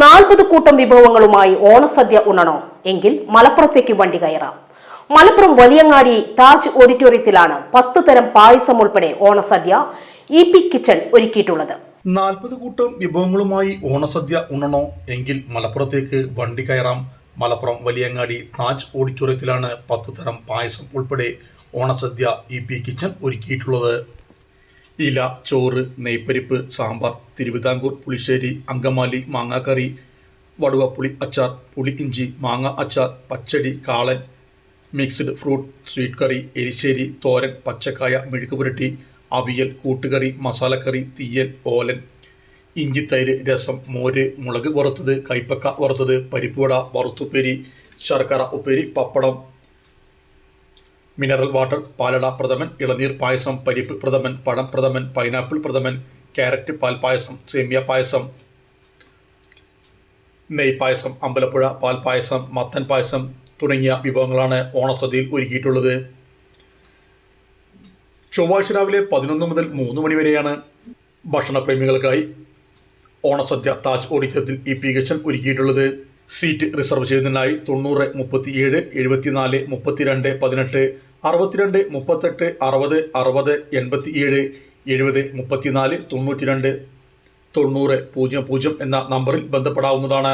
നാൽപ്പത് കൂട്ടം വിഭവങ്ങളുമായി ഓണസദ്യ ഉണ്ണണോ. എങ്കിൽ മലപ്പുറത്തേക്ക് വണ്ടി കയറാം. മലപ്പുറം വലിയങ്ങാടി താജ് ഓഡിറ്റോറിയത്തിലാണ് പത്ത് തരം പായസം ഉൾപ്പെടെ ഓണസദ്യ ഇ പി കിച്ചൺ ഒരുക്കിയിട്ടുള്ളത്. നാൽപ്പത് കൂട്ടം വിഭവങ്ങളുമായി ഓണസദ്യ ഉണ്ണണോ? എങ്കിൽ മലപ്പുറത്തേക്ക് വണ്ടി കയറാം. മലപ്പുറം വലിയങ്ങാടി താജ് ഓഡിറ്റോറിയത്തിലാണ് പത്ത് തരം പായസം ഉൾപ്പെടെ ഓണസദ്യ ഇ പി കിച്ചൺ ഒരുക്കിയിട്ടുള്ളത്. ഇല ചോറ് നെയ്പ്പരിപ്പ് സാമ്പാർ തിരുവിതാംകൂർ പുളിശ്ശേരി അങ്കമാലി മാങ്ങാക്കറി വടുവ പുളി അച്ചാർ പുളി ഇഞ്ചി മാങ്ങ അച്ചാർ പച്ചടി കാളൻ മിക്സ്ഡ് ഫ്രൂട്ട് സ്വീറ്റ് കറി എരിശ്ശേരി തോരൻ പച്ചക്കായ മെഴുക്ക് പുരട്ടി അവിയൽ കൂട്ടുകറി മസാലക്കറി തീയൽ ഓലൻ ഇഞ്ചിത്തൈര് രസം മോര് മുളക് വറുത്തത് കൈപ്പക്ക വറുത്തത് പരിപ്പുവട വറുത്തുപ്പേരി ശർക്കര ഉപ്പേരി പപ്പടം മിനറൽ വാട്ടർ പാലട പ്രഥമൻ ഇളനീർ പായസം പരിപ്പ് പ്രഥമൻ പഴം പ്രഥമൻ പൈനാപ്പിൾ പ്രഥമൻ ക്യാരറ്റ് പായസം സേമിയ പായസം നെയ് പായസം അമ്പലപ്പുഴ പായസം മത്തൻ പായസം തുടങ്ങിയ വിഭവങ്ങളാണ് ഓണസദ്യയിൽ ഒരുക്കിയിട്ടുള്ളത്. ചൊവ്വാഴ്ച രാവിലെ പതിനൊന്ന് മുതൽ മൂന്ന് മണിവരെയാണ് ഭക്ഷണപ്രേമികൾക്കായി ഓണസദ്യ താജ് ഓഡിറ്റോറിയത്തിൽ ഇ പി ഒരുക്കിയിട്ടുള്ളത്. സീറ്റ് റിസർവ് ചെയ്യുന്നതിനായി തൊണ്ണൂറ് മുപ്പത്തിയേഴ് എഴുപത്തിനാല് മുപ്പത്തിരണ്ട് പതിനെട്ട് അറുപത്തിരണ്ട് മുപ്പത്തെട്ട് അറുപത് അറുപത് എൺപത്തിയേഴ് എഴുപത് മുപ്പത്തിനാല് തൊണ്ണൂറ്റി രണ്ട് തൊണ്ണൂറ് പൂജ്യം പൂജ്യം എന്ന നമ്പറിൽ ബന്ധപ്പെടാവുന്നതാണ്.